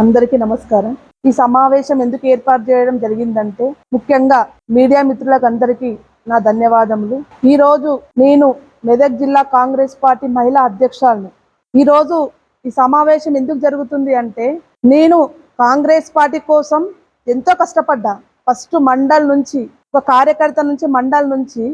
అందరికీ నమస్కారం. ఈ సమావేశం ఎందుకు ఏర్పాటు చేయడం జరిగిందంటే ముఖ్యంగా మీడియా మిత్రులకు అందరికీ నా ధన్యవాదములు. ఈరోజు నేను మెదక్ జిల్లా కాంగ్రెస్ పార్టీ మహిళా అధ్యక్షురాలను. ఈ రోజు ఈ సమావేశం ఎందుకు జరుగుతుంది అంటే నేను కాంగ్రెస్ పార్టీ కోసం ఎంతో కష్టపడ్డా. ఫస్ట్ మండల్ నుంచి ఒక కార్యకర్త నుంచి మండల్ నుంచి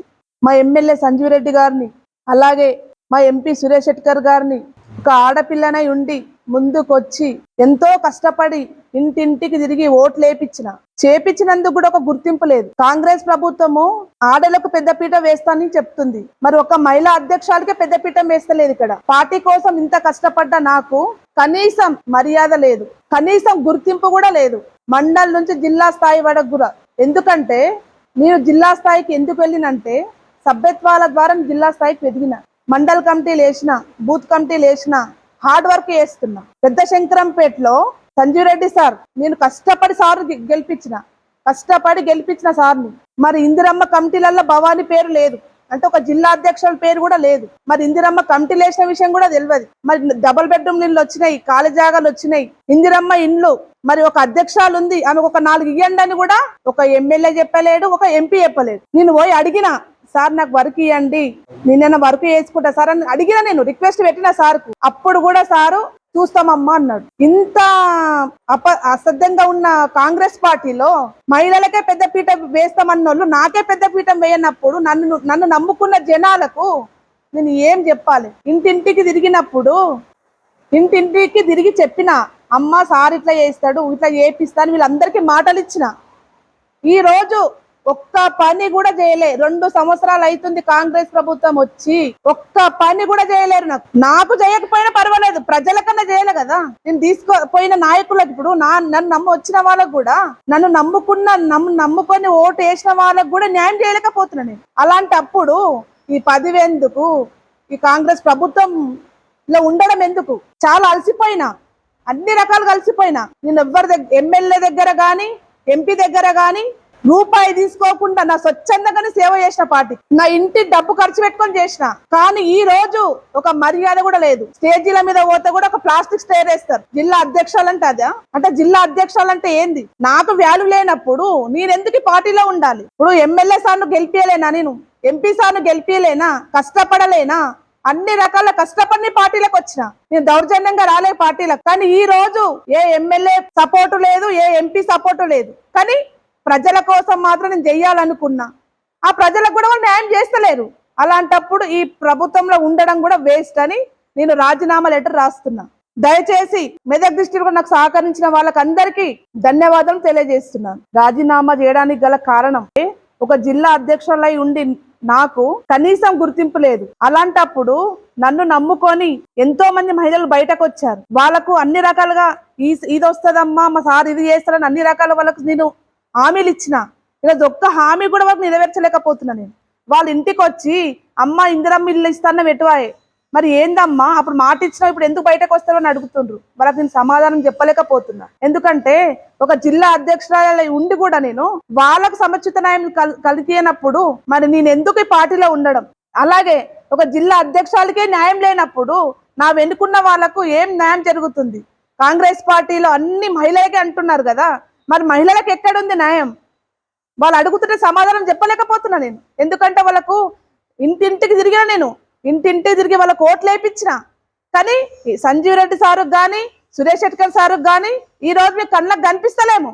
మా ఎమ్మెల్యే సంజీవ్ రెడ్డి గారిని అలాగే మా ఎంపీ సురేష్ శెట్కర్ గారిని ఒక ఆడపిల్లనై ఉండి ముందుకొచ్చి ఎంతో కష్టపడి ఇంటింటికి తిరిగి ఓట్లు వేపించిన. చేపించినందుకు కూడా ఒక గుర్తింపు లేదు. కాంగ్రెస్ ప్రభుత్వము ఆడలకు పెద్దపీట వేస్తానని చెప్తుంది. మరి ఒక మహిళా అధ్యక్షాలకే పెద్దపీట వేస్తలేదు ఇక్కడ. పార్టీ కోసం ఇంత కష్టపడ్డ నాకు కనీసం మర్యాద లేదు. కనీసం గుర్తింపు కూడా లేదు. మండల్ నుంచి జిల్లా స్థాయి వరకు కూడా. ఎందుకంటే నేను జిల్లా స్థాయికి ఎందుకు వెళ్ళినంటే సభ్యత్వాల ద్వారా జిల్లా స్థాయికి ఎదిగిన. మండల్ కమిటీలు వేసిన బూత్ కమిటీలు వేసిన హార్డ్ వర్క్ చేస్తున్నాం. పెద్ద శంకరంపేటలో సంజీవ్ రెడ్డి సార్ నేను కష్టపడి సార్ గెలిపించిన. కష్టపడి గెలిపించిన సార్ని. మరి ఇందిరమ్మ కమిటీలలో భవానీ పేరు లేదు. అంటే ఒక జిల్లా అధ్యక్షుల పేరు కూడా లేదు. మరి ఇందిరమ్మ కమిటీలు వేసిన విషయం కూడా తెలియదు. మరి డబుల్ బెడ్రూమ్ ఇళ్ళు వచ్చినాయి ఖాళీ జాగాలు వచ్చినాయి. ఇందిరమ్మ ఇండ్లు మరి ఒక అధ్యక్షాలు ఉంది. ఆమెకు ఒక నాలుగు ఇవ్వండి అని కూడా ఒక ఎమ్మెల్యే చెప్పలేడు ఒక ఎంపీ చెప్పలేడు. నేను పోయి అడిగిన సార్ నాకు వర్క్ ఇవ్వండి నేనైనా వర్క్ చేసుకుంటా సార్ అని అడిగినా నేను రిక్వెస్ట్ పెట్టిన సార్కు. అప్పుడు కూడా సారు చూస్తామమ్మా అన్నాడు. ఇంత అప అసభ్యంగా ఉన్న కాంగ్రెస్ పార్టీలో మహిళలకే పెద్ద పీట వేస్తామన్నోళ్ళు నాకే పెద్ద పీఠం వేయనప్పుడు నన్ను నన్ను నమ్ముకున్న జనాలకు నేను ఏం చెప్పాలి? ఇంటింటికి తిరిగినప్పుడు ఇంటింటికి తిరిగి చెప్పిన అమ్మ సార్ ఇట్లా చేస్తాడు ఇట్లా చేపిస్తాను వీళ్ళందరికీ మాటలు ఇచ్చిన ఈరోజు ఒక్క పని కూడా చేయలే. రెండు సంవత్సరాలు అవుతుంది కాంగ్రెస్ ప్రభుత్వం వచ్చి. ఒక్క పని కూడా చేయలేరు నాకు. నాకు చేయకపోయినా పర్వాలేదు. ప్రజలకన్నా చేయలే కదా. నేను తీసుకో పోయిన నాయకులకు ఇప్పుడు నా నన్ను నమ్ము వచ్చిన వాళ్ళకు కూడా నన్ను నమ్ముకున్న నమ్ము నమ్ముకొని ఓటు వేసిన వాళ్ళకు కూడా న్యాయం చేయలేకపోతున్నా నేను. అలాంటప్పుడు ఈ పదివేందుకు ఈ కాంగ్రెస్ ప్రభుత్వం ఇలా ఉండడం ఎందుకు? చాలా అలసిపోయినా. అన్ని రకాలు కలిసిపోయినా నేను ఎవ్వరి దగ్గర ఎమ్మెల్యే దగ్గర కానీ ఎంపీ దగ్గర కానీ రూపాయి తీసుకోకుండా నా స్వచ్ఛందంగానే సేవ చేసిన పార్టీ. నా ఇంటి డబ్బు ఖర్చు పెట్టుకొని చేసిన. కానీ ఈ రోజు ఒక మర్యాద కూడా లేదు. స్టేజీల మీద పోతే కూడా ఒక ప్లాస్టిక్ స్టేర్ వేస్తారు. జిల్లా అధ్యక్షాలు అంటే అదా? అంటే జిల్లా అధ్యక్షాలు అంటే ఏంది? నాకు వాల్యూ లేనప్పుడు నేనెందుకు పార్టీలో ఉండాలి? ఇప్పుడు ఎమ్మెల్యే సార్ను గెలిపియలేనా నేను? ఎంపీ సార్ను గెలిపియలేనా? కష్టపడలేనా? అన్ని రకాల కష్టపడి పార్టీలకు వచ్చిన. నేను దౌర్జన్యంగా రాలే పార్టీలకు. కానీ ఈ రోజు ఏ ఎమ్మెల్యే సపోర్టు లేదు ఏ ఎంపీ సపోర్టు లేదు. కానీ ప్రజల కోసం మాత్రం నేను చెయ్యాలనుకున్నా ఆ ప్రజలకు కూడా వాళ్ళు న్యాయం చేస్తలేరు అలాంటప్పుడు ఈ ప్రభుత్వంలో ఉండడం కూడా వేస్ట్ అని నేను రాజీనామా లెటర్ రాస్తున్నా. దయచేసి మెదక్ దృష్టిలో నాకు సహకరించిన వాళ్ళకందరికీ ధన్యవాదాలు తెలియజేస్తున్నాను రాజీనామా చేయడానికి గల కారణం ఒక జిల్లా అధ్యక్షులై ఉండి నాకు కనీసం గుర్తింపు లేదు. అలాంటప్పుడు నన్ను నమ్ముకొని ఎంతో మంది మహిళలు బయటకు వచ్చారు వాళ్ళకు అన్ని రకాలుగా ఈ ఇది వస్తుందమ్మా మా సార్ ఇది చేస్తారని అన్ని రకాల వాళ్ళకు నేను హామీలు ఇచ్చిన ఈరోజు ఒక్క హామీ కూడా వాళ్ళకి నెరవేర్చలేకపోతున్నా నేను. వాళ్ళ ఇంటికి వచ్చి అమ్మ ఇందిరమ్మ ఇల్లు ఇస్తాన్న పెట్టువాయే మరి ఏందమ్మా? అప్పుడు మాట ఇచ్చినావు ఇప్పుడు ఎందుకు బయటకు వస్తారో అని అడుగుతుండ్రు. వాళ్ళకి నేను సమాధానం చెప్పలేకపోతున్నా. ఎందుకంటే ఒక జిల్లా అధ్యక్షురాలయ ఉండి కూడా నేను వాళ్ళకు సముచిత న్యాయం కలిగినప్పుడు మరి నేను ఎందుకు ఈ పార్టీలో ఉండడం? అలాగే ఒక జిల్లా అధ్యక్షాలకే న్యాయం లేనప్పుడు నా వెనుకున్న వాళ్ళకు ఏం న్యాయం జరుగుతుంది? కాంగ్రెస్ పార్టీలో అన్ని మహిళలకే అంటున్నారు కదా. మరి మహిళలకు ఎక్కడుంది న్యాయం? వాళ్ళు అడుగుతుంటే సమాధానం చెప్పలేకపోతున్నా నేను. ఎందుకంటే వాళ్ళకు ఇంటింటికి తిరిగిన నేను. ఇంటింటికి తిరిగి వాళ్ళకు ఓట్లు వేయించిన. కానీ ఈ సంజీవ్ రెడ్డి సారు కానీ సురేష్ శెట్కర్ సారుకు కానీ ఈ రోజు మీకు కళ్ళకు కనిపిస్తలేము.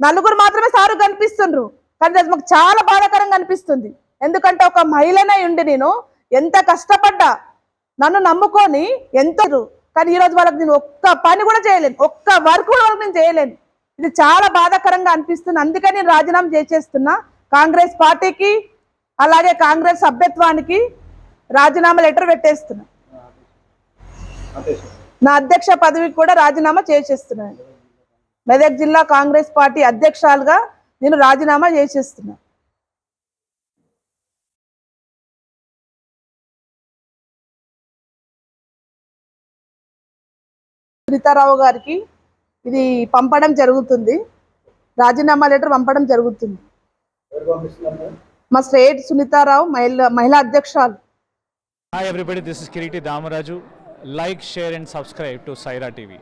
నలుగురు మాత్రమే సారు కనిపిస్తుండ్రు. కానీ అది మాకు చాలా బాధాకరంగా అనిపిస్తుంది. ఎందుకంటే ఒక మహిళనై ఉండి నేను ఎంత కష్టపడ్డా నన్ను నమ్ముకొని ఎంతో కానీ ఈ రోజు వాళ్ళకి నేను ఒక్క పని కూడా చేయలేను. ఒక్క వర్క్ కూడా వాళ్ళకి నేను చేయలేను. ఇది చాలా బాధాకరంగా అనిపిస్తుంది. అందుకని నేను రాజీనామా చేసేస్తున్నా. కాంగ్రెస్ పార్టీకి అలాగే కాంగ్రెస్ సభ్యత్వానికి రాజీనామా లెటర్ పెట్టేస్తున్నా. నా అధ్యక్ష పదవికి కూడా రాజీనామా చేసేస్తున్నాను మెదక్ జిల్లా కాంగ్రెస్ పార్టీ అధ్యక్షాలుగా నేను రాజీనామా చేసేస్తున్నా. సునీతారావు గారికి ఇది పంపడం జరుగుతుంది. రాజీనామా లెటర్ పంపడం జరుగుతుంది. మా స్టేట్ సునీతారావు మహిళా అధ్యక్షురాలు. Hi everybody this is Kireeti Damaraju like share and subscribe to Saira TV